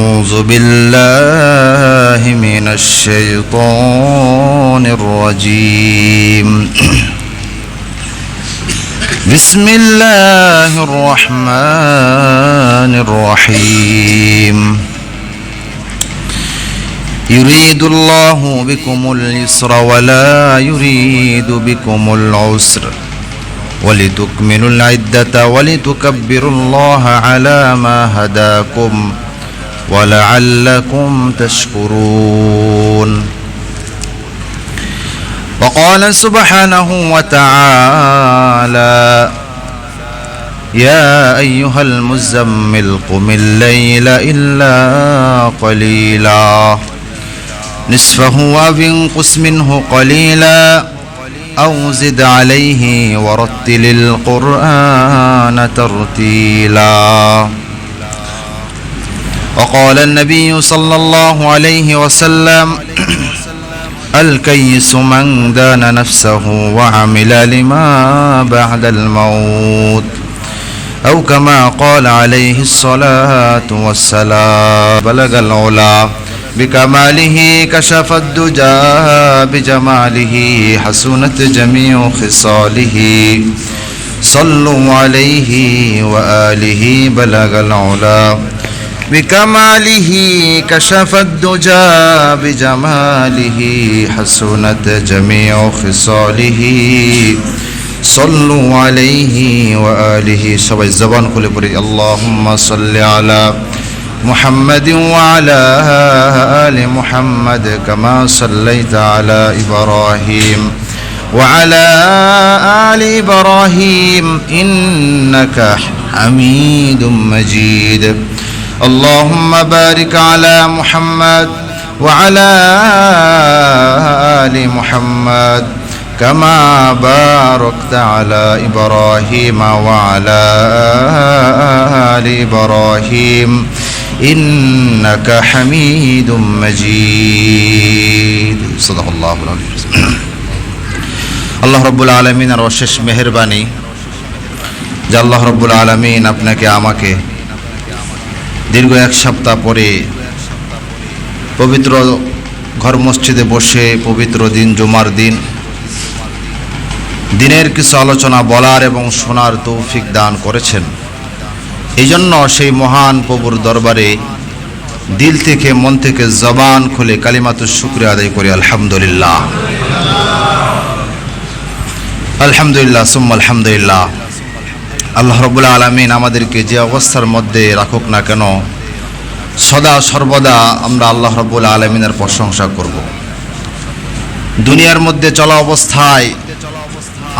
أعوذ بالله من الشيطان الرجيم. بسم الله الرحمن الرحيم. يريد الله بكم اليسر ولا يريد بكم العسر. ولتكملوا العدة ولتكبروا الله على ما هداكم. ولعلكم تشكرون. وقال سبحانه وتعالى يا أيها المزمل قم الليل إلا قليلا. نصفه أو انقص منه قليلا. أو زد عليه ورتل القرآن ترتيلا. وقال النبي صلى الله عليه وسلم الكيس من دان نفسه وعمل لما بعد الموت أو كما قال عليه الصلاة والسلام. بلغ العلا بكماله كشف الدجى بجماله حسنت جميع خصاله. صلوا عليه وآله بلغ العلا. بكماله كشف الدجى بجماله حسنت جميع خصاله صلوا عليه وآله সবাই জবান খুলে পড়ি اللهم صل على محمد وعلى آل محمد كما صليت على إبراهيم وعلى آل إبراهيم إنك حميد مجيد اللهم بارك على محمد وعلى آل محمد كما باركت على إبراهيم وعلى آل إبراهيم إنك حميد مجيد صدق الله العظيم আল্লাহ রব্বুল আলমিনের অশেষ মেহরবানি যে আল্লাহ রব্বুল আলমিন আপনাকে আমাকে দীর্ঘ এক সপ্তাহ পরে পবিত্র ঘর মসজিদে বসে পবিত্র দিন, জুমার দিন। দিনের কিছু আলোচনা বলার এবং শোনার তৌফিক দান করেছেন। এই জন্য সেই মহান প্রভুর দরবারে দিল থেকে মন থেকে জবান খুলে কালিমাতুর শুক্রিয়া আদায় করি, আলহামদুলিল্লাহ। আলহামদুলিল্লাহ, সুম্মা আলহামদুলিল্লাহ। আল্লাহ রবুল্লা আলমিন আমাদেরকে যে অবস্থার মধ্যে রাখুক না কেন, সদা সর্বদা আমরা আল্লাহ রব্বুল আলমিনের প্রশংসা করব। দুনিয়ার মধ্যে চলা অবস্থায়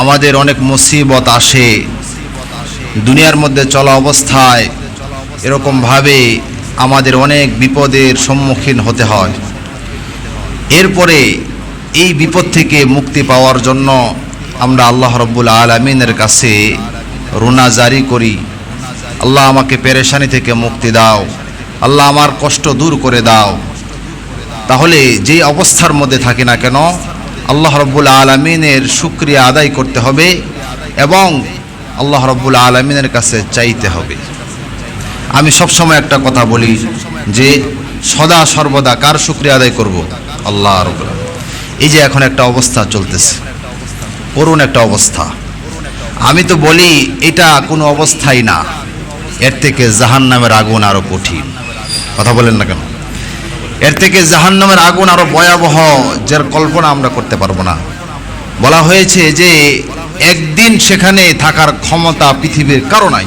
আমাদের অনেক মুসিবত আসে। দুনিয়ার মধ্যে চলা অবস্থায় এরকমভাবে আমাদের অনেক বিপদের সম্মুখীন হতে হয়। এরপরে এই বিপদ থেকে মুক্তি পাওয়ার জন্য আমরা আল্লাহ রব্বুল আলমিনের কাছে রুনা জারি করি। আল্লাহ আমাকে পেরেশানি থেকে মুক্তি দাও। আল্লাহ আমার কষ্ট দূর করে দাও। তাহলে যে অবস্থার মধ্যে থাকি না কেন, আল্লাহ রব্বুল আলমিনের সুক্রিয়া আদায় করতে হবে এবং আল্লাহ রব্বুল আলমিনের কাছে চাইতে হবে। আমি সবসময় একটা কথা বলি যে, সদা সর্বদা কার সুক্রিয়া আদায় করব? আল্লাহ রব্বুল এই যে এখন একটা অবস্থা চলতেছে। করুণ একটা অবস্থা। আমি তো বলি, এটা কোনো অবস্থাই না। এর থেকে জাহান নামের আগুন আরও কঠিন। কথা বলেন না কেন? এর থেকে জাহান নামের আগুন আরও ভয়াবহ, যার কল্পনা আমরা করতে পারব না। বলা হয়েছে যে, একদিন সেখানে থাকার ক্ষমতা পৃথিবীর কারও নাই।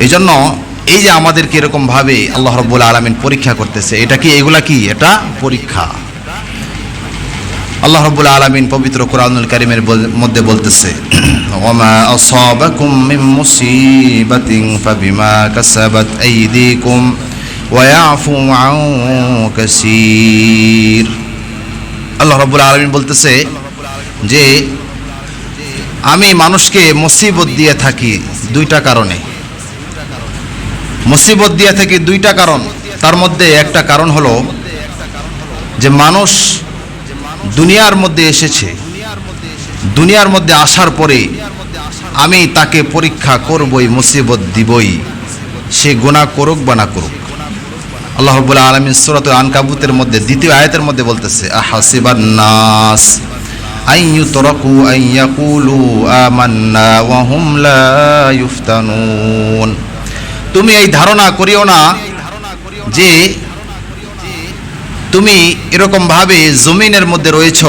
এই জন্য এই যে আমাদেরকে এরকম ভাবে আল্লাহ রব্বুল আলমিন পরীক্ষা করতেছে, এটা কি এগুলা কি? এটা পরীক্ষা। আল্লাহ রব্বুল আলমিন পবিত্র কোরআনুল কারিমের মধ্যে বলতেছে আল্লাহ রব্বুল আলমিন বলতেছে যে, আমি মানুষকে মুসিবত দিয়ে থাকি দুইটা কারণে। মুসিবত দিয়ে থাকি দুইটা কারণ। তার মধ্যে একটা কারণ হলো যে, মানুষ দুনিয়ার মধ্যে এসেছে। দুনিয়ার মধ্যে আসার পরে আমি তাকে পরীক্ষা করবই, মুসিবত দিবই। সে গুনাহ করুক বা না করুক। আল্লাহ রব্বুল আলমিন সুরত আনকাবুতের মধ্যে, দ্বিতীয় আয়াতের মধ্যে বলতেছে, আহাসিবান নাস, আন ইউতরাকু ইয়াকুলু আমান্না ওয়া লা তুমি এই ধারণা করিও না যে তুমি এরকম ভাবে জমিনের মধ্যে রয়েছ,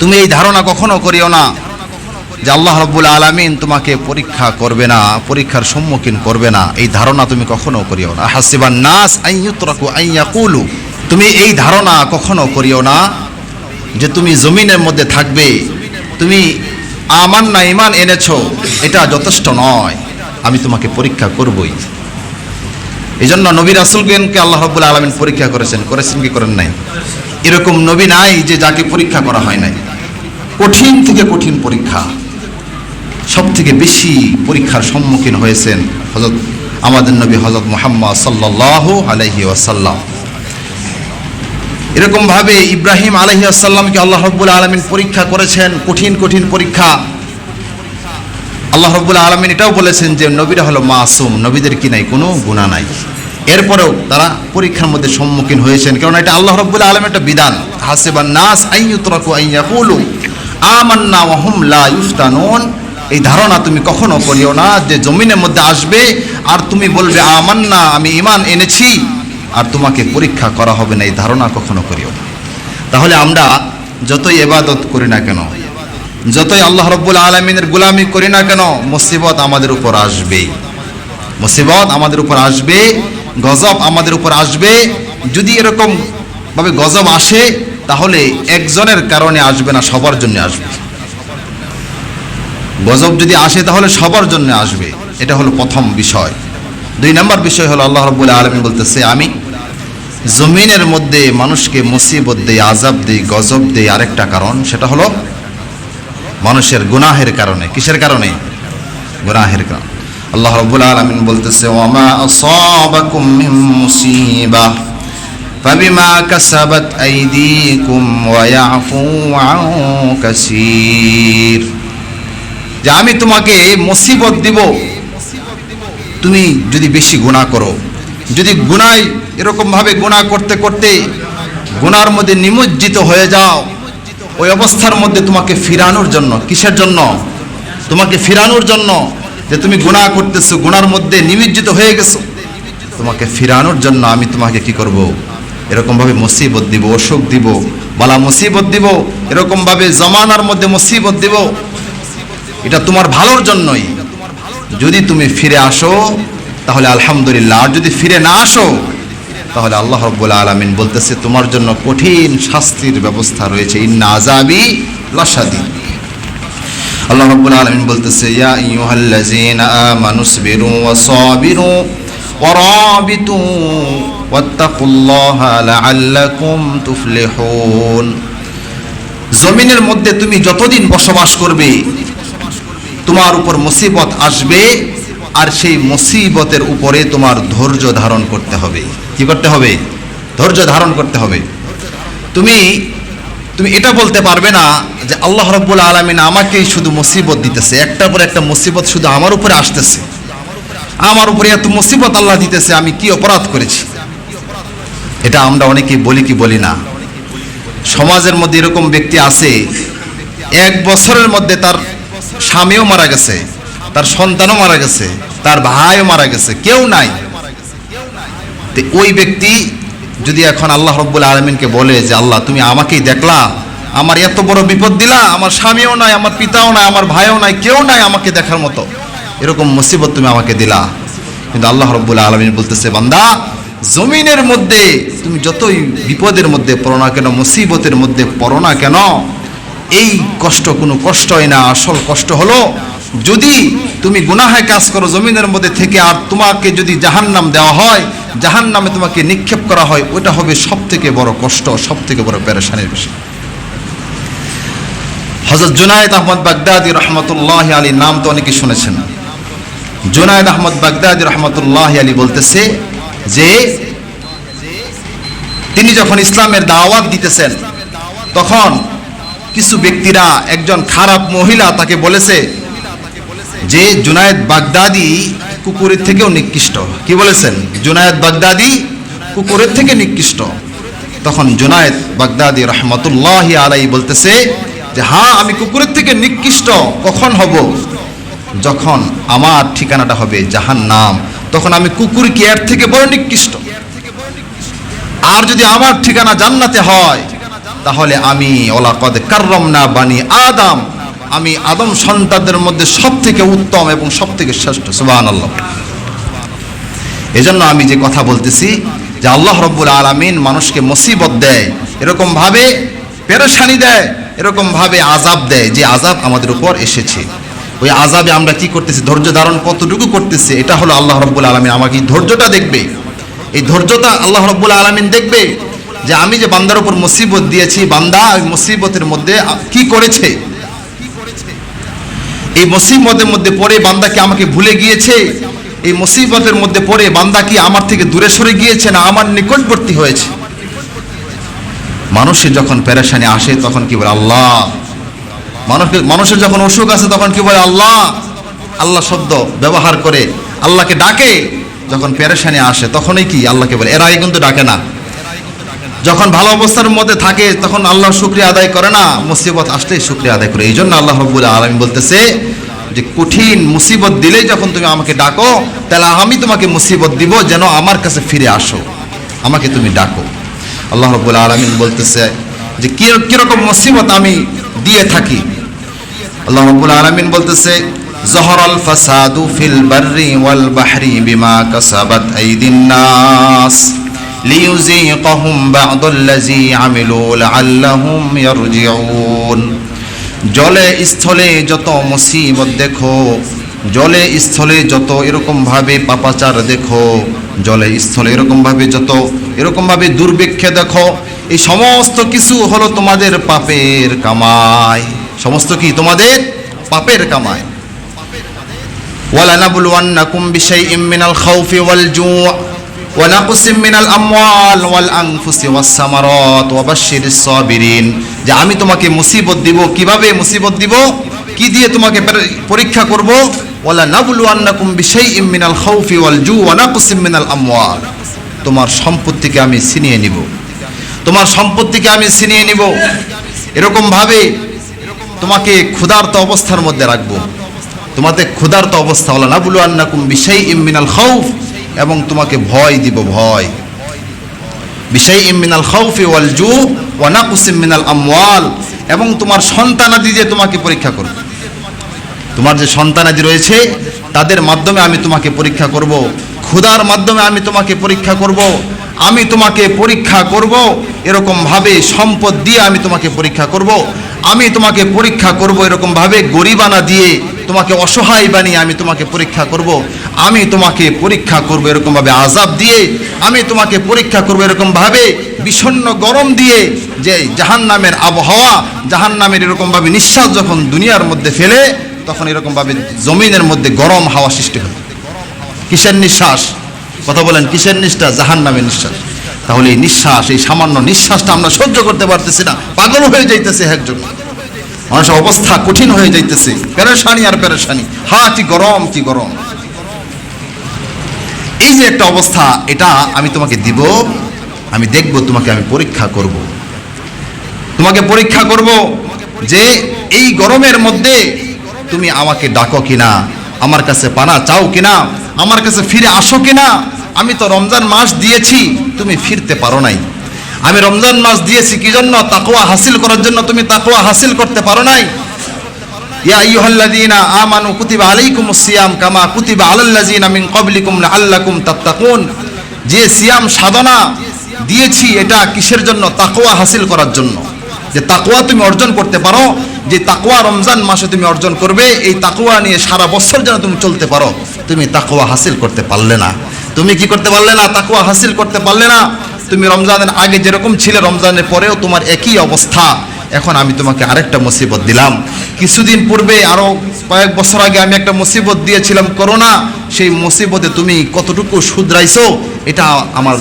তুমি এই ধারণা কখনো করিও না যে আল্লাহ রব্বুল আলমিন তোমাকে পরীক্ষা করবে না, পরীক্ষার সম্মুখীন করবে না। এই ধারণা তুমি কখনো করিও না। হাসিবান নাস আইয়ুতরাকু আইয়াকুলু তুমি এই ধারণা কখনো করিও না যে তুমি জমিনের মধ্যে থাকবে। তুমি আমার না ইমান এনেছো, এটা যথেষ্ট নয়। আমি তোমাকে পরীক্ষা করবই। এই জন্য নবী রাসুলগেনকে আল্লাহ রব্বুল আলমিন পরীক্ষা করেছেন করেছেন কি করেন নাই? এরকম নবী নাই যে যাকে পরীক্ষা করা হয় নাই। কঠিন থেকে কঠিন পরীক্ষা। সব থেকে বেশি পরীক্ষার সম্মুখীন হয়েছেন হজরত আমাদের নবী হজরত মোহাম্মদ সাল্লাহ আলহি এরকম ভাবে ইব্রাহিম আলহি আসাল্লামকে আল্লাহ রব্বুল আলমিন পরীক্ষা করেছেন, কঠিন কঠিন পরীক্ষা। আল্লাহ রব্বুল আলমিন এটাও বলেছেন যে নবীরা হলো মাসুম, নবীদের কি নাই, কোনো গুণা নাই। এরপরেও তারা পরীক্ষার মধ্যে সম্মুখীন হয়েছেন। কারণ এটা আল্লাহ রব্বুল আলম একটা বিধান। হাসিবান নাস আইয়ুতরাকু আইয়াকুলু আমান্না ওয়া হুম লা ইফতানুন এই ধারণা তুমি কখনো করিও না যে জমিনের মধ্যে আসবে আর তুমি বলবে, আমান্না, আমি ইমান এনেছি। আর তোমাকে পরীক্ষা করা হবে না, এই ধারণা কখনো করিও না। তাহলে আমরা যতই এবাদত করি না কেন, যতই আল্লাহ রব্বুল আলমিনের গুলামি করি না কেন, মুসিবত আমাদের উপর আসবে মুসিবত আমাদের উপর আসবে। গজব আমাদের উপর আসবে। যদি এরকম ভাবে গজব আসে, তাহলে একজনের কারণে আসবে না, সবার জন্য আসবে। গজব যদি আসে, তাহলে সবার জন্য আসবে। এটা হলো প্রথম বিষয়। দুই নম্বর বিষয় হলো আল্লাহ রব্বুল আলমী বলতেছে, আমি জমিনের মধ্যে মানুষকে মুসিবত দেই আজাব দেই গজব দেই আরেকটা কারণ, সেটা হলো মানুষের গুনাহের কারণে। কিসের কারণে? গুনাহের কারণে। আল্লাহ রব্বুল আলমিন বলতেছে ওমা আসাবাকুম মিন মুসিবা فبما كسبت أيديكم ويعفو عن كثير যে আমি তোমাকে মুসিবত দিব তুমি যদি বেশি গুণা করো যদি গুনায় এরকমভাবে গুণা করতে করতে গুনার মধ্যে নিমজ্জিত হয়ে যাও ওই অবস্থার মধ্যে তোমাকে ফিরানোর জন্য কিসের জন্য তোমাকে ফিরানোর জন্য যে তুমি গুনাহ করতেছো গুণার মধ্যে নিমজ্জিত হয়ে গেছো, তোমাকে ফিরানোর জন্য আমি তোমাকে কি করব? এরকমভাবে মুসিবত দিব, অসুখ দিব, বালা মুসিবত দিব, এরকমভাবে জমানার মধ্যে মুসিবত দিব। এটা তোমার ভালোর জন্যই। যদি তুমি ফিরে আসো, তাহলে আলহামদুলিল্লাহ। আর যদি ফিরে না আসো, তাহলে আল্লাহ রব্বুল আলমিন বলতেছে, তোমার জন্য কঠিন শাস্তির ব্যবস্থা রয়েছে। ইন্না আজাবি লাসাদি আল্লাহ রব্বুল আলমিন বলতেছে, ইয়া আইয়ুহাল্লাযীনা আমানু সবিরু ওয়া সাবিরু ওয়া রাবিতু ওয়াত্তাকুল্লাহা লাআল্লাকুম তুফলিহুন। জমিনের মধ্যে তুমি যতদিন বসবাস করবে, তোমার উপর মুসিবত আসবে আর সেই মুসিবতের উপরে তোমার ধৈর্য ধারণ করতে হবে। কি করতে হবে? ধৈর্য ধারণ করতে হবে। তুমি তুমি এটা বলতে পারবে না যে আল্লাহ রব্বুল আলমিন আমাকেই শুধু মুসিবত দিতেছে, একটার পর একটা মুসিবত শুধু আমার উপরে আসতেছে। আমার উপরে এত মুসিবত আল্লাহ দিতেছে, আমি কি অপরাধ করেছি? এটা আমরা অনেকেই বলি কি বলি না। সমাজের মধ্যে এরকম ব্যক্তি আছে, এক বছরের মধ্যে তার স্বামীও মারা গেছে, তার সন্তানও মারা গেছে, তার ভাইও মারা গেছে, কেউ নাই। ওই ব্যক্তি যদি এখন আল্লাহ রব্বুল আলমিনকে বলে যে, আল্লাহ, তুমি আমাকেই দেখলা, আমার এত বড় বিপদ দিলা, আমার স্বামীও নাই, আমার পিতাও নাই, আমার ভাইও নাই, কেউ নাই আমাকে দেখার মতো। এরকম মুসিবত তুমি আমাকে দিলা। কিন্তু আল্লাহ রব্বুল আলমিন বলতেছে, বান্দা, জমিনের মধ্যে, তুমি যতই বিপদের মধ্যে পড়ো না কেন, মুসিবতের মধ্যে পড়ো না কেন, এই কষ্ট কোনো কষ্টই না, আসল কষ্ট হলো যদি তুমি গুনাহায় কাজ করো, জমিনের মধ্যে থেকে আর তোমাকে যদি জাহান্নাম দেওয়া হয়, জাহান্নামে তোমাকে নিক্ষেপ করা হয়, ওটা হবে সব থেকে বড় কষ্ট সব থেকে বড় পেরেশানির বিষয়। হজরত জুনায়দ আহমদ বাগদাদি রহমতুল্লাহ আলী নাম তো অনেকে শুনেছেন। জুনায়দ আহমদ বাগদাদি রহমতুল্লাহ আলী বলতেছে যে, তিনি যখন ইসলামের দাওয়াত দিতেছেন, তখন কিছু ব্যক্তিরা, একজন খারাপ মহিলা তাকে বলেছে যে জুনায়দ বাগদাদি কুকুরের থেকেও নিকৃষ্ট। কি বলেছেন? জুনায়েদ বাগদাদি কুকুরের থেকে নিকৃষ্ট। তখন জুনায়েদ বাগদাদি রহমতুল্লাহ আলাই বলতেছে যে হ্যাঁ আমি কুকুরের থেকে নিকৃষ্ট। কখন হব? যখন আমার ঠিকানাটা হবে জাহান নাম তখন আমি কুকুর কি এর থেকে বড় নিকৃষ্ট। আর যদি আমার ঠিকানা জান্নাতে হয়, তাহলে আমি ওলাকদ কার্রম না বানি আদম। আমি আদম সন্তানদের মধ্যে সব থেকে উত্তম এবং সব থেকে শ্রেষ্ঠ সুবাহ আল্লাহ এজন্য আমি যে কথা বলতেছি যে আল্লাহ রব্বুল আলমিন মানুষকে মুসিবত দেয় এরকম ভাবে পেরেশানি দেয় এরকম ভাবে আজাব দেয় যে আজাব আমাদের উপর এসেছে। ওই আজাবে আমরা কি করতেছি, ধৈর্য ধারণ কতটুকু করতেছি, এটা হলো আল্লাহ রব্বুল আলমিন আমাকে ধৈর্যটা দেখবে। এই ধৈর্যটা আল্লাহ রব্বুল আলমিন দেখবে যে আমি যে বান্দার উপর মুসিবত দিয়েছি, বান্দা ওই মুসিবতের মধ্যে কি করেছে? এই মুসিবতের মধ্যে পড়ে বান্দা কি আমাকে ভুলে গিয়েছে? এই মুসিবতের মধ্যে পড়ে বান্দা কি আমার থেকে দূরে সরে গিয়েছে না আমার নিকটবর্তী হয়েছে? মানুষের যখন পেরেশানি আসে, তখন কি বলে আল্লাহ? মানুষকে, মানুষের যখন অসুখ আছে তখন কি বলে আল্লাহ? আল্লাহ শব্দ ব্যবহার করে আল্লাহকে ডাকে। যখন পেরেশানি আসে, তখনই কি আল্লাহকে বলে? এর কিন্তু ডাকে না। যখন ভালো অবস্থার মধ্যে থাকে, তখন আল্লাহ শুক্রিয়া আদায় করে না, মুসিবত আসলেই শুক্রিয়া আদায় করে। এই জন্য আল্লাহ রব্বুল আলমী বলতেছে যে, কঠিন মুসিবত দিলেই যখন তুমি আমাকে ডাকো, তাহলে আমি তোমাকে মুসিবত দিব যেন আমার কাছে ফিরে আসো। আমাকে তুমি ডাকো। আল্লাহ রব্বুল আলমিন বলতেছে যে কীরকম মুসিবত আমি দিয়ে থাকি? আল্লাহ রব্বুল আলমিন বলতেছে, জহরাল ফাসাদু ফিল বাররি ওয়াল বাহরি বিমা কাসাবাত আইদিন নাস। লিউজিকহুম বাদল্লাজি আমিলু লাআল্লাহুম ইয়ারজিউন জলে স্থলে যত মুসিবত দেখো, জলে স্থলে যত এরকমভাবে পাপাচার দেখো, জলে স্থলে এরকমভাবে যত এরকমভাবে দুর্ভিক্ষে দেখো, এই সমস্ত কিছু হলো তোমাদের পাপের কামাই। সমস্ত কি? তোমাদের পাপের কামায় ওয়ালানাবুল ওয়ান্নাকুম বিশাইইম ইমিনাল খাউফি ওয়াল জু' ونقص من الأموال والأنفس والثمرات وبشر الصابرين যে আমি তোমাকে মুসিবত দিব কিভাবে মুসিবত দিব কি দিয়ে তোমাকে পের- পরীক্ষা করব ওয়ালা নাবলুয়ান্নাকুম বিশাইইম মিনাল খাউফি ওয়াল জু ওয়া নাকসিম মিনাল আমওয়াল তোমার সম্পত্তিকে আমি ছিনিয়ে নিব তোমার সম্পত্তিকে আমি ছিনিয়ে নিব এরকম ভাবে তোমাকে ক্ষুধার্ত অবস্থার মধ্যে রাখবো তোমাদের ক্ষুধার্ত অবস্থা হলো না বলু আন্নাকুম বিষয় ইমিনাল খাউফ এবং তোমাকে ভয় দিব, ভয়। বিষয় ইমিনাল খাউফি ওয়াল জু ওয়ানাকুসিম মিনাল আমওয়াল। এবং তোমার সন্তানাদি দিয়ে তোমাকে পরীক্ষা করব। তোমার যে সন্তানাদি রয়েছে, তাদের মাধ্যমে আমি তোমাকে পরীক্ষা করব। ক্ষুধার মাধ্যমে আমি তোমাকে পরীক্ষা করব। আমি তোমাকে পরীক্ষা করব। এরকম ভাবে সম্পদ দিয়ে আমি তোমাকে পরীক্ষা করব। আমি তোমাকে পরীক্ষা করব এরকম ভাবে গরিবানা দিয়ে তোমাকে অসহায় বানিয়ে আমি তোমাকে পরীক্ষা করব। আমি তোমাকে পরীক্ষা করব এরকম ভাবে আজাব দিয়ে, আমি তোমাকে পরীক্ষা করব এরকম ভাবে বিষণ্ণ গরম দিয়ে যে জাহান নামের আবহাওয়া জাহান নামের এরকম ভাবে নিঃশ্বাস যখন দুনিয়ার মধ্যে ফেলে, তখন এরকম ভাবে জমিনের মধ্যে গরম হাওয়া সৃষ্টি হয়। কিসের নিঃশ্বাস? কথা বলেন, কিসের নিঃশ্বাস? জাহান নামের নিঃশ্বাস। তাহলে এই নিঃশ্বাস, এই সামান্য নিঃশ্বাসটা আমরা সহ্য করতে পারতেছি না। পাগল হয়ে যাইতেছে একজন। মানুষের অবস্থা কঠিন হয়ে যাইতেছে। পেরেশানি আর পেরেশানি। হা কি গরম কি গরম? এই যে একটা অবস্থা, এটা আমি তোমাকে দিব, আমি দেখব, তোমাকে আমি পরীক্ষা করব। তোমাকে পরীক্ষা করব যে এই গরমের মধ্যে তুমি আমাকে ডাকো কিনা, আমার কাছে পানা চাও কিনা, আমার কাছে ফিরে আসো কিনা। আমি তো রমজান মাস দিয়েছি, তুমি ফিরতে পারো নাই। আমি রমজান মাস দিয়েছি, কি জন্য? তাকওয়া হাসিল করার জন্য তুমি তাকওয়া হাসিল করতে পারো নাই। ইয়া আইয়ুহাল্লাযীনা আমানু কুতিবা আলাইকুমুস সিয়াম কামা কুতিবা আলাল্লাযীনা মিন ক্বাবলিকুম লাআল্লাকুম তাত্তাকুন। যে সিয়াম সাধনা দিয়েছি, এটা কিসের জন্য? তাকওয়া হাসিল করার জন্য। যে তাকওয়া তুমি অর্জন করতে পারো, যে তাকওয়া রমজান মাসে তুমি অর্জন করবে, এই তাকওয়া নিয়ে সারা বছর যেন তুমি চলতে পারো, তুমি তাকওয়া হাসিল করতে পারলে না। তুমি কি করতে পারলে না? তাকওয়া হাসিল করতে পারলে না। তুমি রমজানের আগে যেরকম ছিলে, রমজানের পরেও তোমার একই অবস্থা। এখন আমি তোমাকে আরেকটা মুসিবত দিলাম। কিছুদিন পূর্বে, আরও কয়েক বছর আগে আমি একটা মুসিবত দিয়েছিলাম করোনা। সেই মুসিবতে তুমি কতটুকু শুধরাইছো, এটা আমার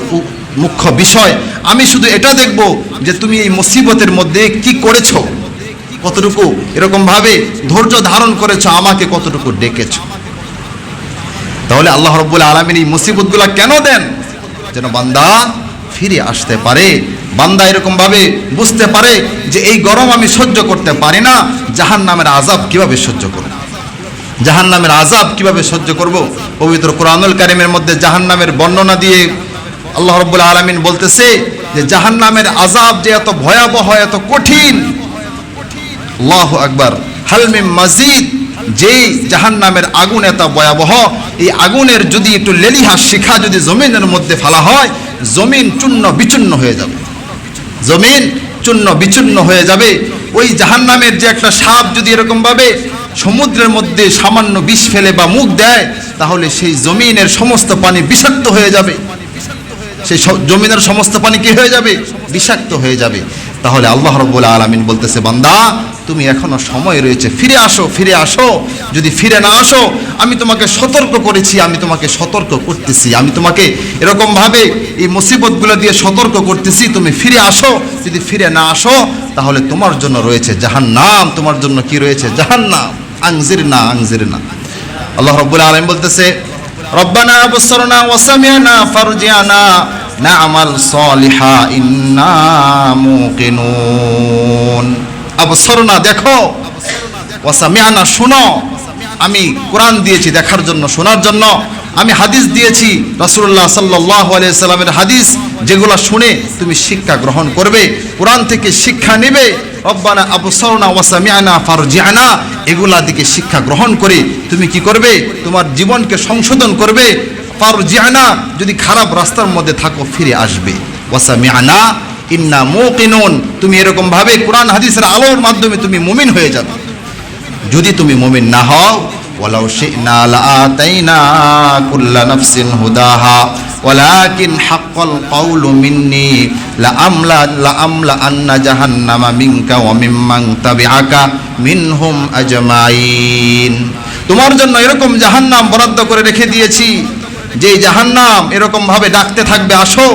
মুখ্য বিষয়। আমি শুধু এটা দেখব যে তুমি এই মুসিবতের মধ্যে কি করেছ। কতটুকু এরকম ভাবে ধৈর্য ধারণ করেছ, আমাকে কতটুকু ডেকেছো। তাহলে আল্লাহ রব্বুল আলমিন এই মুসিবতগুলো কেন দেন? যেন বান্দা ফিরে আসতে পারে। বান্দা এরকম ভাবে বুঝতে পারে যে এই গরম আমি সহ্য করতে পারি না জাহান নামের আজাব কীভাবে সহ্য করব? জাহান নামের আজাব কীভাবে সহ্য করব? পবিত্র কোরআনুল কারিমের মধ্যে জাহান নামের বর্ণনা দিয়ে আল্লাহ রব্বুল আলমিন বলতেছে যে জাহান নামের আজাব যে এত ভয়াবহ, এত কঠিন। আল্লাহ আকবার। হালমিম মাজিদ, যেই জাহান নামের আগুন এত ভয়াবহ, এই আগুনের যদি একটু লেলিহা শিখা যদি জমিনের মধ্যে ফেলা হয়, জমিন চূর্ণ বিচূর্ণ হয়ে যাবে। জমিন চূর্ণ বিচূর্ণ হয়ে যাবে। ওই জাহান নামের যে একটা সাপ যদি এরকমভাবে সমুদ্রের মধ্যে সামান্য বিষ ফেলে বা মুখ দেয়, তাহলে সেই জমিনের সমস্ত পানি বিষাক্ত হয়ে যাবে। সেই জমিনের সমস্ত পানি কি হয়ে যাবে? বিষাক্ত হয়ে যাবে। তাহলে আল্লাহ রব্বুল আলমিন বলতেছে, বান্দা তুমি এখনও সময় রয়েছে। ফিরে আসো ফিরে আসো। যদি ফিরে না আসো, আমি তোমাকে সতর্ক করেছি, আমি তোমাকে সতর্ক করতেছি। আমি তোমাকে এরকম ভাবে এই মুসিবতগুলো দিয়ে সতর্ক করতেছি, তুমি ফিরে আসো। যদি ফিরে না আসো, তাহলে তোমার জন্য রয়েছে জাহান নাম তোমার জন্য কি রয়েছে? জাহান নাম আংজির না আংজির না আল্লাহ রব্বুল আলম বলতেছে, রব্বানা আবসরনা ওয়াসামিয়ানা ফারজিয়ানা না'মাল সলিহা, ইন্না মুকিনুন। আবসরনা দেখো। ওয়াসামিয়ানা শুনো। আমি কোরআন দিয়েছি দেখার জন্য, শোনার জন্য। আমি হাদিস দিয়েছি রাসূলুল্লাহ সাল্লাল্লাহু আলাইহি সাল্লামের হাদিস। যেগুলো শুনে তুমি শিক্ষা গ্রহণ করবে, কোরআন থেকে শিক্ষা নেবে। রব্বানা আবসরনা ওয়াসামিয়ানা ফারজিয়ানা এগুলা দিকে শিক্ষা গ্রহণ করে তুমি কি করবে? তোমার জীবনকে সংশোধন করবে। ফারজিয়ানা যদি খারাপ রাস্তার মধ্যে থাকো, ফিরে আসবে। ওয়াসামিয়ানা ইন্না মুকিনুন, তুমি এরকম ভাবে কোরআন, হাদিসের আলোর মাধ্যমে তুমি মুমিন হয়ে যাবে। যদি তুমি মুমিন না হও, ওয়ালাউ শি'না লাআতাইনা কুল্লা নাফসিন হুদাহা, ওয়ালাকিন হাক্কাল কাউলু মিন্নি লাআমলা লাআমলা আন্না জাহান্নামা মিনকা ওয়া মিম্মান তাবিআকা মিনহুম আজমাইন। তোমার জন্য এরকম জাহান্নাম বরাদ্দ করে রেখে দিয়েছি যে জাহান্নাম এরকম ভাবে ডাকতে থাকবে, আসো।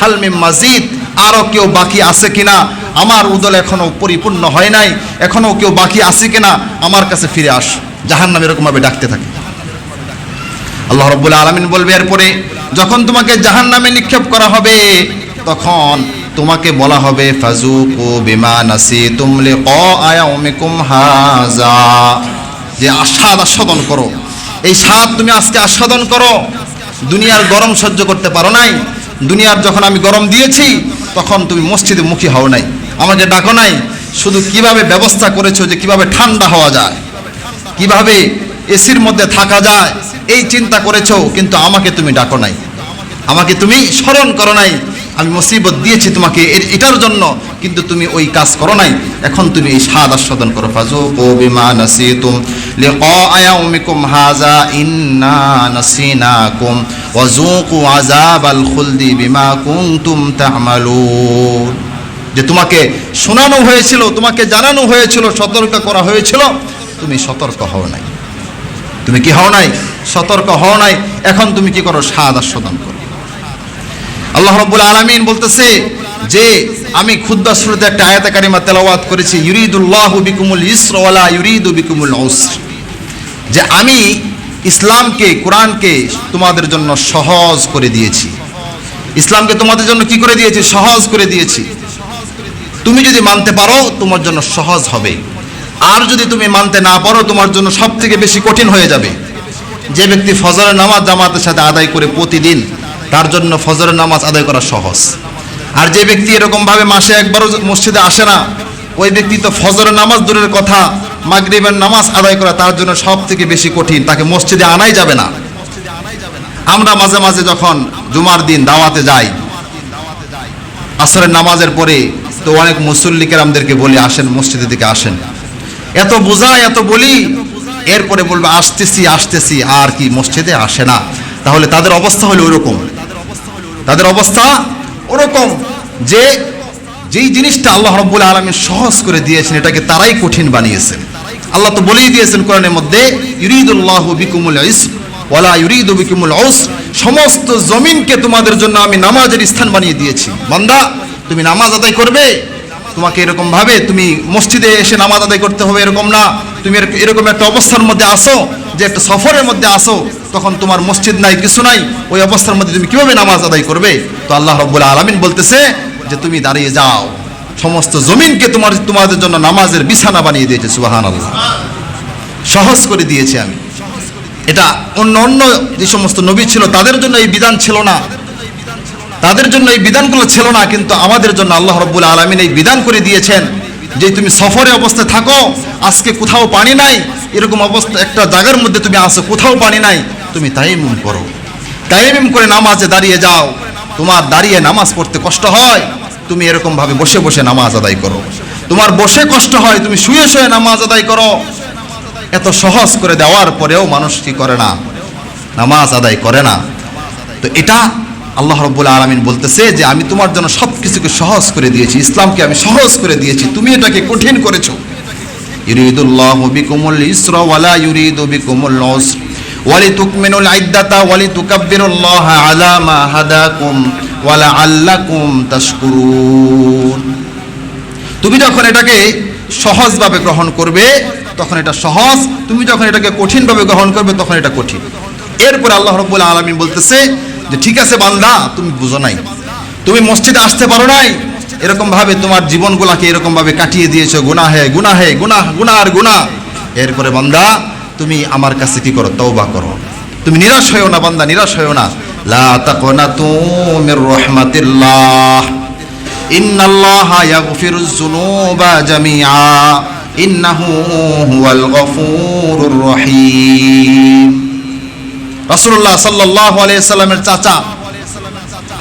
হালমিম মাজিদ আরও কেউ বাকি আছে কিনা? আমার উদল এখনও পরিপূর্ণ হয় নাই। এখনও কেউ বাকি আছে কিনা? আমার কাছে ফিরে আস। জাহান্নাম এরকম ভাবে ডাকতে থাকে। আল্লাহ রব্বুল আলমিন বলবে, এরপরে যখন তোমাকে জাহান্নামে নিক্ষেপ করা হবে, তখন তোমাকে বলা হবে ফাজুকু বিমা নাসি তুমলে আয়াউমিকুম হাজা যে আস্বাদ আস্বাদন করো। এই স্বাদ তুমি আজকে আস্বাদন করো। দুনিয়ার গরম সহ্য করতে পারো নাই। দুনিয়ার যখন আমি গরম দিয়েছি তখন তুমি মসজিদে মুখী হও নাই। আমাকে ডাকো নাই, শুধু কীভাবে ব্যবস্থা করেছ যে কীভাবে ঠান্ডা হওয়া যায়, কীভাবে এসির মধ্যে থাকা যায়, এই চিন্তা করেছ, কিন্তু আমাকে তুমি ডাকো নাই। আমাকে তুমি স্মরণ করো নাই, আমি মুসিবত দিয়েছি তোমাকে এটার জন্য, কিন্তু তুমি ওই কাজ করো নাই। এখন তুমি এই স্বাদ আস্বাদন করো। ফাজুকু বিমা নাসিতুম লিকা ইয়াউমিকুম হাযা, ইন্না নাসিনাকুম। ওয়াজুকু আযাবাল খুলদি বিমা কুনতুম তা'মালুন যে তোমাকে শোনানো হয়েছিল, তোমাকে জানানো হয়েছিল, সতর্ক করা হয়েছিল, তুমি সতর্ক হও নাই। তুমি কি হও নাই? সতর্ক হও নাই। এখন তুমি কি করো? স্বাদ আস্বাদন করো। আল্লাহ রাব্বুল আলামিন বলতেছে যে, আমি ক্ষুদ্র শ্রুতে একটা আয়াতে কারিমা তেলাওয়াত করেছি, ইউরিদুল্লাহু বিকুমুল ইসর ওয়ালা ইউরিদু বিকুমুল উসর। যে আমি ইসলামকে, কোরআনকে তোমাদের জন্য সহজ করে দিয়েছি। ইসলামকে তোমাদের জন্য কি করে দিয়েছি? সহজ করে দিয়েছি। তুমি যদি মানতে পারো, তোমার জন্য সহজ হবে। আর যদি তুমি মানতে না পারো, তোমার জন্য সব থেকে বেশি কঠিন হয়ে যাবে। যে ব্যক্তি ফজরের নামাজ জামাতের সাথে আদায় করে প্রতিদিন, তার জন্য ফজরের নামাজ আদায় করা সহজ। আর যে ব্যক্তি এরকম ভাবে মাসে একবারও মসজিদে আসে না, ওই ব্যক্তি তো ফজরের নামাজ দূরের কথা মাগরিবের নামাজ আদায় করা তার জন্য সব থেকে বেশি কঠিন। তাকে মসজিদে আনাই যাবে না। আমরা মাঝে মাঝে যখন জুমার দিন দাওয়াতে যাই, আসরের নামাজের পরে তো অনেক মুসল্লিকের আমাদেরকে বলি, আসেন মসজিদের দিকে আসেন। এত বোঝাই এত বলি, এরপরে বলবে, আসতেছি আসতেছি, আর কি, মসজিদে আসে না। তাহলে তাদের অবস্থা হলো ওরকম। তাদের অবস্থা ওরকম যে যেই জিনিসটা আল্লাহ রব্বুল আলমী সহজ করে দিয়েছেন, এটাকে তারাই কঠিন বানিয়েছেন। আল্লাহ তো বলেই দিয়েছেন কোরআনের মধ্যে, ইউরিদুল্লাহ বিকুমুল ইসম ওয়ালা ইউরিদু বিকুমুল উস সমস্ত জমিনকে তোমাদের জন্য আমি নামাজের স্থান বানিয়ে দিয়েছি। বান্দা, তুমি নামাজ আদায় করবে? তোমাকে এরকম ভাবে তুমি মসজিদে এসে নামাজ আদায় করতে হবে এরকম না। তুমি এরকম একটা অবস্থার মধ্যে আসো, যে একটা সফরের মধ্যে আসো, তখন তোমার মসজিদ নাই, কিছু নাই। ওই অবস্থার মধ্যে তুমি কীভাবে নামাজ আদায় করবে? তো আল্লাহ রব্বুল আলমিন বলতেছে যে তুমি দাঁড়িয়ে যাও। সমস্ত জমিনকে তোমার তোমাদের জন্য নামাজের বিছানা বানিয়ে দিয়েছে সুবাহান আল্লাহ সহজ করে দিয়েছি আমি। এটা অন্য অন্য যে সমস্ত নবী ছিল, তাদের জন্য এই বিধান ছিল না। তাদের জন্য এই বিধানগুলো ছিল না, কিন্তু আমাদের জন্য আল্লাহ রব্বুল আলমিন এই বিধান করে দিয়েছেন যে তুমি সফরে অবস্থায় থাকো, আজকে কোথাও পানি নাই, এরকম অবস্থা, একটা জায়গার মধ্যে তুমি আসো কোথাও পানি নাই, তুমি তাইমুম করো। তাইমুম করে নামাজে দাঁড়িয়ে যাও। তোমার দাঁড়িয়ে নামাজ পড়তে কষ্ট হয়, তুমি এরকম ভাবে বসে বসে নামাজ আদায় করো। তোমার বসে কষ্ট হয়, তুমি শুয়ে শুয়ে নামাজ আদায় করো। এত সহজ করে দেওয়ার পরেও মানুষ কি করে না? নামাজ আদায় করে না। তো এটা আল্লাহ রব্বুল আলমিন বলতেছে যে, আমি তোমার জন্য সব কিছুকে সহজ করে দিয়েছি, ইসলামকে আমি সহজ করে দিয়েছি, তুমি এটাকে কঠিন করেছ। ইউরিদুল্লাহ বিকুমুল ইসরা ওয়ালা ইউরিদু বিকুমুল ওয়ালি তুকমিনুল আইদাতা ওয়ালি তুকাব্বিরুল্লাহ আলা হাদাকুম ওয়ালা আল্লাকুম তাশকুরুন। তুমি যখন এটাকে সহজভাবে গ্রহণ করবে, তখন এটা সহজ। তুমি যখন এটাকে কঠিনভাবে গ্রহণ করবে, তখন এটা কঠিন। এরপরে আল্লাহ রব্বুল আলমী বলতেছে যে, ঠিক আছে বান্দা, তুমি বুঝো নাই। তুমি মসজিদে আসতে পারো নাই। এরকমভাবে তোমার জীবনগুলাকে এরকমভাবে কাটিয়ে দিয়েছ। গুনা হে গুনা হে গুণা গুনা আর গুনা এরপরে বান্দা তুমি আমার কাছে কি করো? তৌবা করো। তুমি নিরাশ হয়েও না, বান্দা, নিরাশ হয়েও না। লা হুয়াল রহিম। সাল্লামের চাচা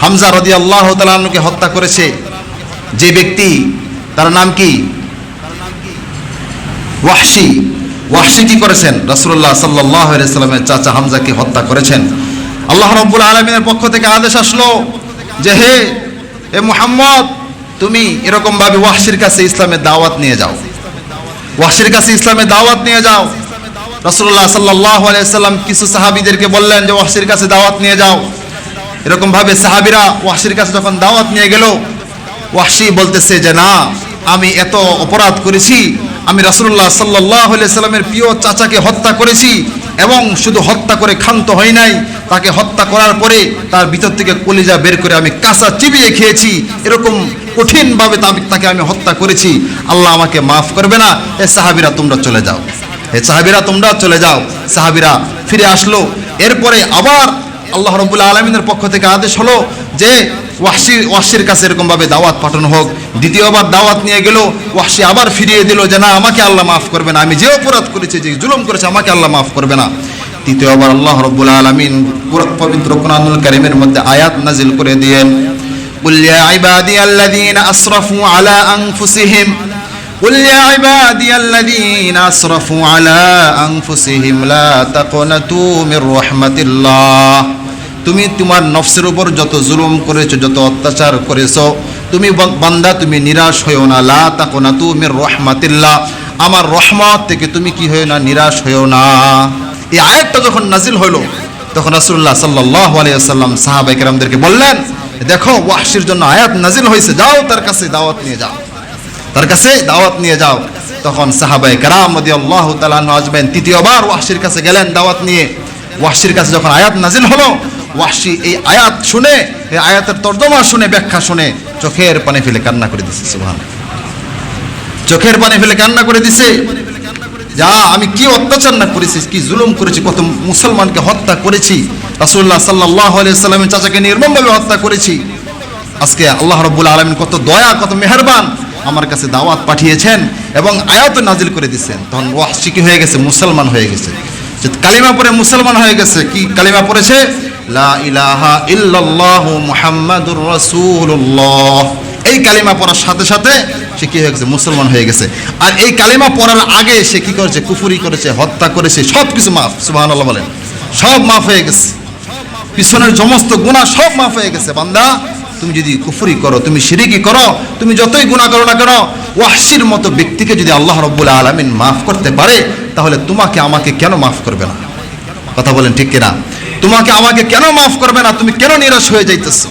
হামজা রাদিয়াল্লাহু তাআলা হত্যা করেছে। যে ব্যক্তি, তার নাম কি? ওয়াহশি। ওয়াহশি কি করেছেন রাসূলুল্লাহ সাল্লাল্লাহু আলাইহি সাল্লামের চাচা হামজাকে হত্যা করেছেন। আল্লাহ রাব্বুল আলামিনের পক্ষ থেকে আদেশ আসলো যে, হে এ মুহাম্মদ, তুমি এরকম ভাবে ওয়াহশির কাছে ইসলামের দাওয়াত নিয়ে যাও। ওয়াহশির কাছে ইসলামের দাওয়াত নিয়ে যাও। রাসূলুল্লাহ সাল্লাল্লাহু আলাইহি সাল্লাম কিছু সাহাবীদেরকে বললেন যে ওয়াহশির কাছে দাওয়াত নিয়ে যাও। এরকম ভাবে সাহাবীরা ওয়াহশির কাছে যখন দাওয়াত নিয়ে গেল ওয়াহশি বলতেছে যে, না, আমি এত অপরাধ করেছি আমি রাসুল্লাহ আলাইহি সাল্লামের প্রিয় চাচাকে হত্যা করেছি এবং শুধু হত্যা করে ক্ষান্ত হয় নাই, তাকে হত্যা করার পরে তার ভিতর থেকে কলিজা বের করে আমি কাঁচা চিবিয়ে খেয়েছি। এরকম কঠিনভাবে তাকে আমি হত্যা করেছি। আল্লাহ আমাকে মাফ করবে না। এ সাহাবিরা, তোমরা চলে যাও। এ সাহাবিরা, তোমরা চলে যাও। সাহাবিরা ফিরে আসলো। এরপরে আবার আল্লাহ রবুল্লা আলমিনের পক্ষ থেকে আদেশ হলো যে ওয়াহশি ওয়াহশির কাছে এরকমভাবে দাওয়াত পাঠানো হোক দ্বিতীয়বার দাওয়াত নিয়ে গেল ওয়াহশি আবার ফিরিয়ে দিল যে না আমাকে আল্লাহ মাফ করবে না আমি যে অপরাধ করেছি যে জুলুম করেছে আমাকে আল্লাহ মাফ করবে না তৃতীয়বার আল্লাহ রব্বুল আলমিন পবিত্র কোরআনুল কারিমের মধ্যে আয়াত নাজিল করে দিয়েন قل يا عبادي الذين أسرفوا على أنفسهم قل يا عبادي الذين أسرفوا على أنفسهم لا تقنطوا من رحمة الله তুমি তোমার নফসের উপর যত জুলুম করেছো যত অত্যাচার করেছো তুমি বা- বান্দা তুমি নিরাশ হয়েও না লা তাকোনা তুমি রহমাতিল্লাহ আমার রহমত থেকে তুমি কি হয়েও না নিরাশ হয়েও না এই আয়াতটা যখন নাজিল হলো তখন রাসূলুল্লাহ সাল্লাল্লাহু আলাইহি ওয়াসাল্লাম সাহাবা একরামদেরকে বললেন দেখো ওয়াহশির জন্য আয়াত নাজিল হয়েছে যাও তার কাছে দাওয়াত নিয়ে যাও তার কাছে দাওয়াত নিয়ে যাও। তখন সাহাবাই কারাম রদি আল্লাহ আজবেন তৃতীয়বার ওয়াহশির কাছে গেলেন দাওয়াত নিয়ে। ওয়াহশির কাছে যখন আয়াত নাজিল হলো, ওয়াহশি এই আয়াত শুনে, এই আয়াতের তর্জমা শুনে, ব্যাখ্যা শুনে চোখের পানি ফেলে কান্না করে দিছে সুবহান চোখের পানি ফেলে কান্না করে দিছে। যা আমি কি অত্যাচার না করেছি, কি জুলুম করেছি, কত মুসলমানকে হত্যা করেছি রাসুল্লাহ আলাইহি সাল্লামের চাচাকে নির্মমভাবে হত্যা করেছি। আজকে আল্লাহ রব্বুল আলমিন কত দয়া, কত মেহেরবান আমার কাছে দাওয়াত পাঠিয়েছেন এবং আয়াত নাজিল করে দিচ্ছেন। তখন ওয়াহশি কি হয়ে গেছে? মুসলমান হয়ে গেছে। কালিমা পরে মুসলমান হয়ে গেছে, কি কালিমা পড়েছে? লা ইলাহা ইল্লাল্লাহু মুহাম্মাদুর রাসূলুল্লাহ। এই কালিমা পড়ার সাথে সাথে সে কি হয়ে গেছে? মুসলমান হয়ে গেছে। আর এই কালিমা পড়ার আগে সে কি করেছে? কুফুরি করেছে, হত্যা করেছে সব কিছু মাফ, সুবহানাল্লাহ বলেন। সব মাফ হয়ে গেছে। পিছনের সমস্ত গুণা সব মাফ হয়ে গেছে, বান্দা। তুমি যদি কুফরি করো, তুমি শিরিকি করো, তুমি যতই গুণা করো না কেন, ওয়াহশির মতো ব্যক্তিকে যদি আল্লাহ রব্বুল আলমিন মাফ করতে পারে, তাহলে তোমাকে আমাকে কেন মাফ করবে না? কথা বলেন ঠিক কিনা? তোমাকে আমাকে কেন মাফ করবে না? তুমি কেন নিরাশ হয়ে যাইতেছো?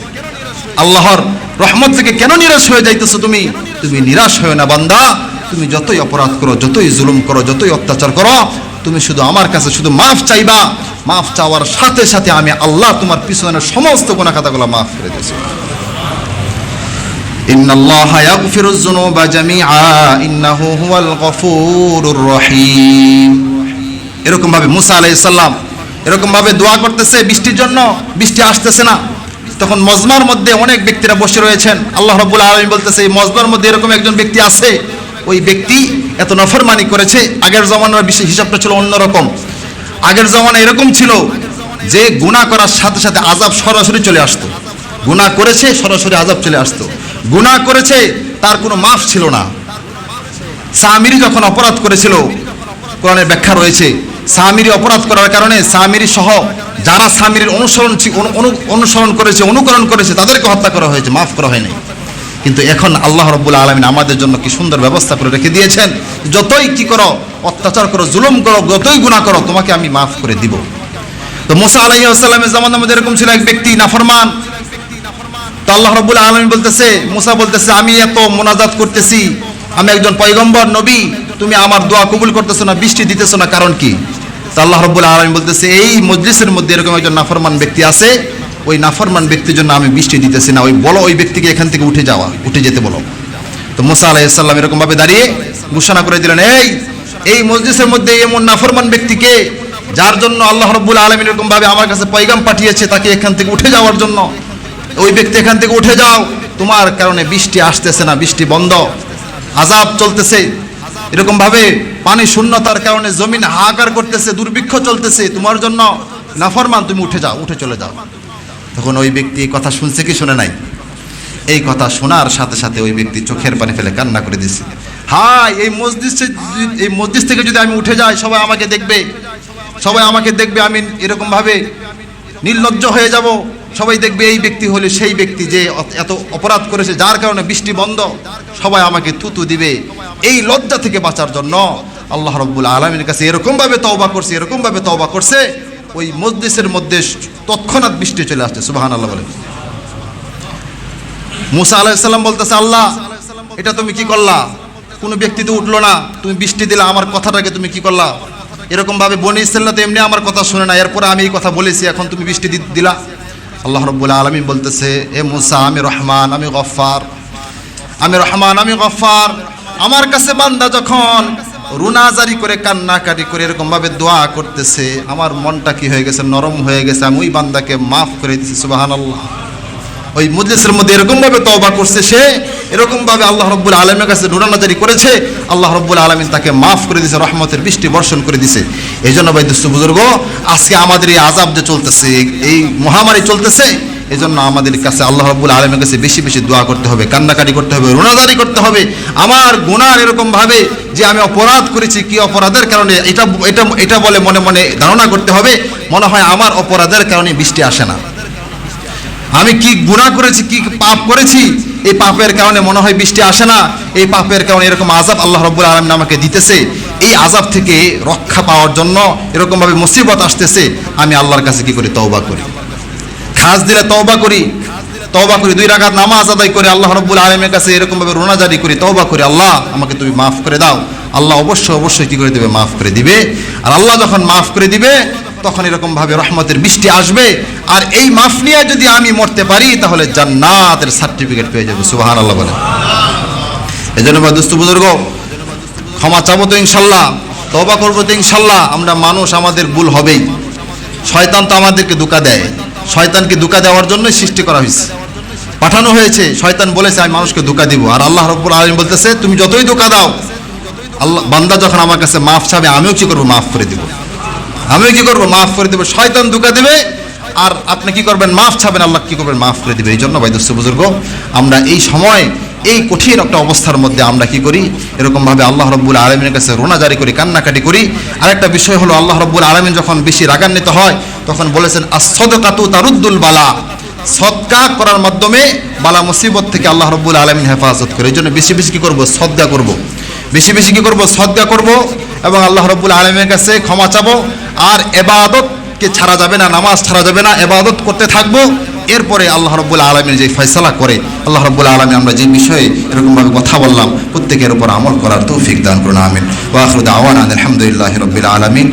আল্লাহর রহমত থেকে কেন নিরাশ হয়ে যাইতেছো তুমি? তুমি নিরাশ হয়ে না বান্দা। তুমি যতই অপরাধ করো, যতই জুলুম করো, যতই অত্যাচার করো, তুমি শুধু আমার কাছে শুধু মাফ চাইবা। মাফ চাওয়ার সাথে সাথে আমি আল্লাহ তোমার পিছনের সমস্ত গুণা খাতাগুলো মাফ করে দিয়েছি। إن الله يغفر الذنوب جميعا إنه هو الغفور الرحيم এরকম ভাবে মুসা আলাইসাল্লাম এরকম ভাবে দোয়া করতেছে বৃষ্টির জন্য বৃষ্টি আসতেছে না তখন মজমার মধ্যে অনেক ব্যক্তিরা বসে রয়েছেন আল্লাহ রব্বুল আলমী বলতেছে এই মজমার মধ্যে এরকম একজন ব্যক্তি আছে ওই ব্যক্তি এত নফরমানি করেছে আগের জমানার বিশেষ হিসাবটা ছিল অন্যরকম আগের জমানা এরকম ছিল যে গুনাহ করার সাথে সাথে আজাব সরাসরি চলে আসতো গুনাহ করেছে সরাসরি আজাব চলে আসতো গুনাহ করেছে, তার কোনো মাফ ছিল না। সামিরি যখন অপরাধ করেছিল কোরআনের ব্যাখ্যা রয়েছে সামিরি অপরাধ করার কারণে সামিরি সহ যারা সামিরির অনুসরণ অনুসরণ করেছে, অনুকরণ করেছে, তাদেরকে হত্যা করা হয়েছে, মাফ করা হয়নি। কিন্তু এখন আল্লাহ রব্বুল আলমিন আমাদের জন্য কি সুন্দর ব্যবস্থা করে রেখে দিয়েছেন, যতই কি করো, অত্যাচার করো, জুলুম করো, যতই গুণা করো, তোমাকে আমি মাফ করে দিব। তো মোসা আলাহি আসসালামের জামানার মধ্যে এরকম ছিল এক ব্যক্তি নাফরমান তো আল্লাহ রব্বুল আলমী বলতেছে, মুসা বলতেছে, আমি এত মোনাজাত করতেছি। আমি একজন পয়গম্বর, নবী। তুমি আমার দোয়া কবুল করতেছো না, বৃষ্টি দিতেছো না, কারণ কি? তো আল্লাহ রব্বুল আলমী বলতেছে, এই মজলিসের মধ্যে এরকম একজন নাফরমান ব্যক্তি আছে। ওই নাফরমান ব্যক্তির জন্য আমি বৃষ্টি দিতেছি না। ওই বলো ওই ব্যক্তিকে এখান থেকে উঠে যাওয়া, উঠে যেতে বলো। তো মুসা আলাইসাল্লাম এরকম ভাবে দাঁড়িয়ে ঘোষণা করে দিলেন, এই এই মসজিদের মধ্যে এমন নাফরমান ব্যক্তিকে যার জন্য আল্লাহ রব্বুল আলম এরকম ভাবে আমার কাছে পয়গাম পাঠিয়েছে, তাকে এখান থেকে উঠে যাওয়ার জন্য ওই ব্যক্তি এখান থেকে উঠে যাও। তোমার কারণে বৃষ্টি আসতেছে না, বৃষ্টি বন্ধ। আজাব চলতেছে। এরকম ভাবে পানি শূন্যতার কারণে জমিন হাহাকার করতেছে, দুর্ভিক্ষ চলতেছে। তোমার জন্য নাফরমান, তুমি উঠে যাও, উঠে চলে যাও। তখন ওই ব্যক্তি কথা শুনছে কি শুনে নাই? এই কথা শোনার সাথে সাথে ওই ব্যক্তি চোখের পানি ফেলে কান্না করে দিছে। হাই এই মসজিদ এই মসজিদ থেকে যদি আমি উঠে যাই, সবাই আমাকে দেখবে। সবাই আমাকে দেখবে, আমি এরকম ভাবে নির্লজ্জ হয়ে যাব। সবাই দেখবে এই ব্যক্তি হলে সেই ব্যক্তি যে এত অপরাধ করেছে, যার কারণে বৃষ্টি বন্ধ, সবাই আমাকে থুতু দিবে। এই লজ্জা থেকে বাঁচার জন্য আল্লাহ রব্বুল আলমীর কাছে এরকমভাবে তওবা করছে, এরকমভাবে তওবা করছে, ওই মসজিদের মধ্যে তৎক্ষণাৎ বৃষ্টি চলে আসছে সুবাহান আল্লাহ বলে মুসা আলাইসাল্লাম বলতেছে, আল্লাহ, এটা তুমি কি করলা? কোনো ব্যক্তি তো উঠল না, তুমি বৃষ্টি দিলা, আমার কথাটাকে তুমি কি করলা? এরকম ভাবে বনি ইসলাম তো এমনি আমার কথা শুনে না, এরপরে আমি এই কথা বলেছি, এখন তুমি বৃষ্টি দিলা। আল্লাহ রব্বুল আলমী বলতেছে, এ মুসা, আমি রহমান, আমি গফার আমি রহমান, আমি গফার আমার কাছে বান্দা যখন রুনাজারি করে, কান্নাকাটি করে এরকমভাবে দোয়া করতেছে, আমার মনটা কি হয়ে গেছে? নরম হয়ে গেছে। আমি ওই বান্দাকে মাফ করে দিছি সুবাহান আল্লাহ ওই মজলিসের মধ্যে এরকম ভাবে তওবা করছে সে এরকম ভাবে আল্লাহ রব্বুল আলমের কাছে নুরানাজারি করেছে, আল্লাহ রব্বুল আলমিন তাকে মাফ করে দিয়েছে, রহমতের বৃষ্টি বর্ষণ করে দিছে এই জন্য ভাই দুস্থ বুজুর্গ, আজকে আমাদের এই আজাব যে চলতেছে, এই মহামারী চলতেছে এই জন্য আমাদের কাছে আল্লাহ রব্বুল আলমের কাছে বেশি বেশি দোয়া করতে হবে, কান্নাকাটি করতে হবে, রুনাজারি করতে হবে। আমার গুনার এরকম ভাবে যে আমি অপরাধ করেছি, কি অপরাধের কারণে, এটা এটা এটা বলে মনে মনে ধারণা করতে হবে, মনে হয় আমার অপরাধের কারণে বৃষ্টি আসে না। আমি কি গুনাহ করেছি, কি পাপ করেছি? এই পাপের কারণে মনে হয় বৃষ্টি আসে না। এই পাপের কারণে এরকম আজাব আল্লাহ রব্বুল আলমিন আমাকে দিতেছে। এই আজাব থেকে রক্ষা পাওয়ার জন্য এরকম ভাবে মুসিবত আসতেছে। আমি আল্লাহর কাছে কি করি? তওবা করি। খাস দিলে তওবা করি। তওবা করি। দুই রাকাত নামাজ আদায় করে আল্লাহ রব্বুল আলমের কাছে এরকম ভাবে রোনাজারি করি। তওবা করি, আল্লাহ আমাকে তুমি মাফ করে দাও। আল্লাহ অবশ্যই অবশ্যই কি করে দেবে? মাফ করে দিবে। আর আল্লাহ যখন মাফ করে দিবে, তখন এরকম ভাবে রহমতের বৃষ্টি আসবে। আর এই মাফ নিয়ে যদি আমি মরতে পারি, তাহলে জান্নাতের সার্টিফিকেট পেয়ে যাবে সুবাহান আল্লাহ বলে এই জন্য বা দুস্থ বুজুর্গ, ক্ষমা চাবো তো ইনশাল্লাহ তবা করব তো ইনশাল্লাহ, আমরা মানুষ, আমাদের ভুল হবেই। শয়তান তো আমাদেরকে দুকা দেয়। শয়তানকে দুকা দেওয়ার জন্যই সৃষ্টি করা হয়েছে। পাঠানো হয়েছে, শয়তান বলেছে, আমি মানুষকে দুকা দিব। আর আল্লাহ রব্বুল আলম বলতেছে, তুমি যতই দুকা দাও, আল্লাহ, বান্দা যখন আমার কাছে মাফ চাবে, আমিও কি করব? মাফ করে দিব। আমিও কি করব? মাফ করে দেবো। শয়তান দুকা দেবে আর আপনি কি করবেন? মাফ চাবেন, আল্লাহ কি করবেন? মাফ করে দিবে এই জন্য বাইদস্য বুজুর্গ, আমরা এই সময়, এই কঠিন একটা অবস্থার মধ্যে আমরা কি করি? এরকমভাবে আল্লাহ রব্বুল আলমিনের কাছে রোনা জারি করি, কান্নাকাটি করি। আরেকটা বিষয় হলো, আল্লাহ রব্বুল আলমিন যখন বেশি রাগান্বিত হয়, তখন বলেছেন আসদকাতু তারুদ্দুল বালা। সদকা করার মাধ্যমে বালা মুসিবত থেকে আল্লাহ রব্বুল আলমিন হেফাজত করে। এই জন্য বেশি বেশি কি করব? সদকা করব। বেশি বেশি কী করব? সদকা করব এবং আল্লাহ রব্বুল আলমের কাছে ক্ষমা চাবো। আর এবাদতকে ছাড়া যাবে না, নামাজ ছাড়া যাবে না এবাদত করতে থাকব। এরপরে আল্লাহ রব্বুল আলমীর যে ফয়সলা করে, আল্লাহ রব্বুল আলমী আমরা যে বিষয়ে এরকমভাবে কথা বললাম, প্রত্যেকের উপর আমল করার তৌফিক দান করুন, আমিন। ওয়াহরুদ আওয়ান আলহামদুলিল্লাহ রবিল আলমিন।